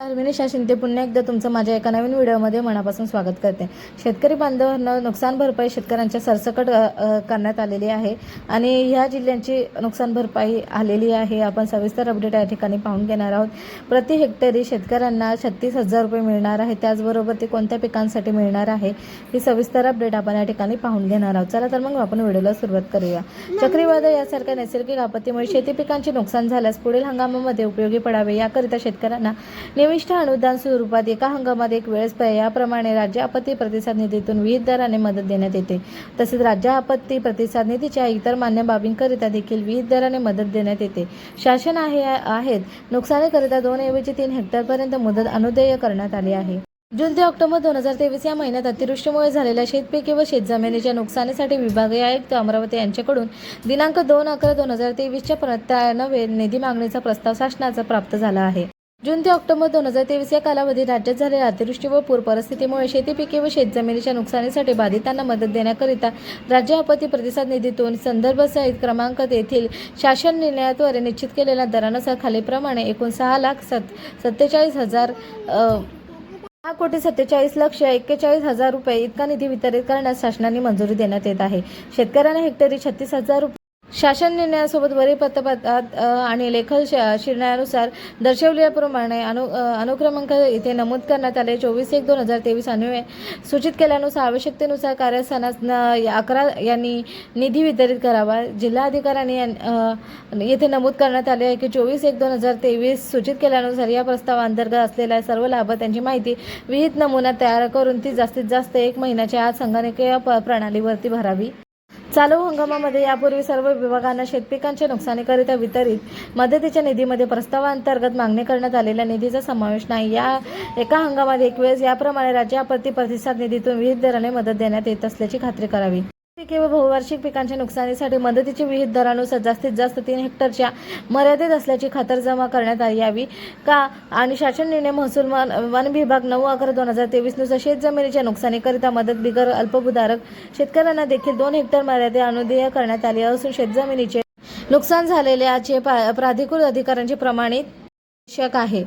अरविंद शिंदे पुन्हा एकदा तुमचं माझ्या एका नवीन व्हिडिओमध्ये मनापासून स्वागत करते. शेतकरी बांधवांना नुकसान भरपाई शेतकऱ्यांच्या सरसकट करण्यात आलेली आहे आणि ह्या जिल्ह्यांची नुकसान भरपाई आलेली आहे. आपण सविस्तर अपडेट या ठिकाणी पाहून घेणार आहोत. प्रति हेक्टरी शेतकऱ्यांना छत्तीस हजार रुपये मिळणार आहे. त्याचबरोबर ते कोणत्या पिकांसाठी मिळणार आहे ही सविस्तर अपडेट आपण या ठिकाणी पाहून घेणार आहोत. चला तर मग आपण व्हिडिओला सुरुवात करूया. चक्रीवादळ यासारख्या नैसर्गिक आपत्तीमुळे शेती पिकांचे नुकसान झाल्यास पुढील हंगामामध्ये उपयोगी पडावे याकरिता शेतकऱ्यांना निविष्ठ अनुदान स्वरूपात एका हंगामात एक वेळेस याप्रमाणे राज्य आपत्ती प्रतिसाद निधीतून विविध दराने मदत देण्यात येते. तसेच राज्य आपत्ती प्रतिसाद निधीच्या इतर मान्य बाबींकरिता देखील विविध दराने मदत देण्यात येते. शासन आहे आहेत. नुकसानीकरिता दोन ऐवजी तीन हेक्टरपर्यंत मुदत अनुदेय करण्यात आली आहे. जून ते ऑक्टोबर दोन हजार तेवीस या महिन्यात अतिवृष्टीमुळे झालेल्या शेतपिके व शेतजमिनीच्या नुकसानीसाठी विभागीय आयुक्त अमरावती यांच्याकडून दिनांक दोन अकरा दोन हजार तेवीसच्या प्रत्यानवे निधी मागणीचा प्रस्ताव शासनाचा प्राप्त झाला आहे. जून ते ऑक्टोबर दोन हजार तेवीस या कालावधीत राज्यात झालेल्या अतिवृष्टी व पूर परिस्थितीमुळे शेती पिके व शेतजमिनीच्या नुकसानीसाठी बाधितांना मदत देण्याकरिता राज्य आपत्ती प्रतिसाद निधीतून संदर्भसहित क्रमांक येथील शासन निर्णयाद्वारे निश्चित केलेल्या दरानुसार खालीलप्रमाणे एकूण सहा लाख सत सत्तेचाळीस हजार दहा सहा कोटी सत्तेचाळीस लक्ष एक्केचाळीस हजार रुपये इतका निधी वितरित करण्यास शासनाने मंजुरी देण्यात येत आहे. शेतकऱ्यांना हेक्टरी छत्तीस हजार रुपये शासन निर्णयासोबत वरील पत्रपत्रात आणि लेखन श- शिरण्यानुसार दर्शवल्याप्रमाणे अनु अनुक्रमांक इथे नमूद करण्यात आले. चोवीस एक दोन हजार तेवीस अन्वये सूचित केल्यानुसार आवश्यकतेनुसार कार्यस्थानास अकरा यांनी निधी वितरित करावा. जिल्हाधिकाऱ्यांनी येथे नमूद करण्यात आले आहे की चोवीस एक दोन हजार तेवीस सूचित केल्यानुसार या प्रस्तावांतर्गत असलेल्या सर्व लाभ त्यांची माहिती विहित नमुना तयार करून ती जास्तीत जास्त एक महिन्याच्या आत संगणकीय प- प्रणालीवरती भरावी. चालू हंगामामध्ये यापूर्वी सर्व विभागांना शेतपिकांच्या नुकसानीकरिता वितरित मदतीच्या निधीमध्ये प्रस्तावांतर्गत मागणी करण्यात आलेल्या निधीचा समावेश नाही. या एका हंगामात एक वेळेस याप्रमाणे राज्य आपत्ती प्रतिसाद निधीतून विविध दराने मदत देण्यात येत असल्याची खात्री करावी. पिके व बहुवार्षिक पिकांच्या नुकसानीसाठी मदतीची विहित दरानुसार जास्तीत जास्त तीन हेक्टरच्या मर्यादित असल्याची खातरजमा करण्यात यावी. का? आणि शासन निर्णय महसूल वन वन विभाग नऊ अकरा दोन हजार तेवीसनुसार शेतजमिनीच्या नुकसानीकरिता मदत बिगर अल्पभूधारक शेतकऱ्यांना देखील दोन हेक्टर मर्यादे अनुदेय करण्यात आली असून शेतजमिनीचे नुकसान झालेल्याचे पा- प्राधिकृत अधिकाऱ्यांचे प्रमाणित आवश्यक आहे.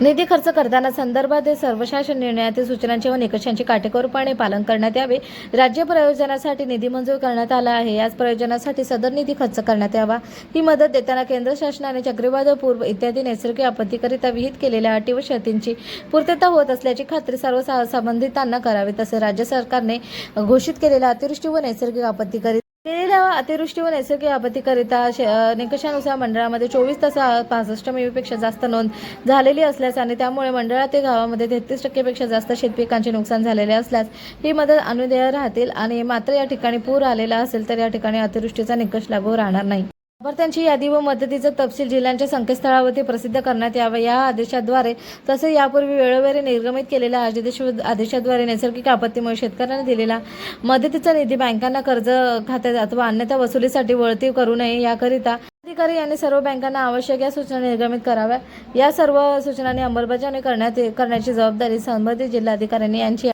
निधी खर्च करताना संदर्भात सर्व शासन निर्णयातील सूचनांचे व निकषांचे काटेकोरपणे पालन करण्यात यावे. राज्य प्रयोजनासाठी निधी मंजूर करण्यात आला आहे. याच प्रयोजनासाठी सदर निधी खर्च करण्यात यावा. ही मदत देताना केंद्र शासनाने चक्रीवादळ पूर्व इत्यादी नैसर्गिक आपत्तीकरिता विहित केलेल्या अटी व शर्तींची पूर्तता होत असल्याची खात्री सर्व सा- संबंधितांना करावी तसे राज्य सरकारने घोषित केलेल्या अतिवृष्टी व नैसर्गिक आपत्तीकरिता केलेल्या अतिवृष्टी व नैसर्गिक आपत्तीकरिता शे- निकषानुसार मंडळामध्ये चोवीस तास पासष्ट मिलीपेक्षा जास्त नोंद झालेली असल्यास आणि त्यामुळे मंडळातील गावामध्ये तेहतीस टक्केपेक्षा जास्त शेतपिकांचे नुकसान झालेले असल्यास ही मदत अनुदेय राहतील आणि मात्र या ठिकाणी पूर आलेला असेल तर या ठिकाणी अतिवृष्टीचा निकष लागू राहणार नाही. लाभार्थ्यांची यादी व मदतीचा तपशील जिल्ह्यांच्या संकेतस्थळावरती प्रसिद्ध करण्यात यावा. या आदेशाद्वारे तसेच यापूर्वी वेळोवेळी निर्गमित केलेल्या आदेश आदेशाद्वारे नैसर्गिक आपत्तीमुळे शेतकऱ्यांना दिलेला मदतीचा निधी बँकांना कर्ज खात्यात अथवा अन्यथा वसुलीसाठी वळती करू नये. याकरिता अधिकारी यांनी सर्व बँकांना आवश्यक या सूचना निर्गमित कराव्या. या सर्व सूचनांनी अंमलबजावणी करण्यात करण्याची जबाबदारी संबंधित जिल्हाधिकाऱ्यांनी यांची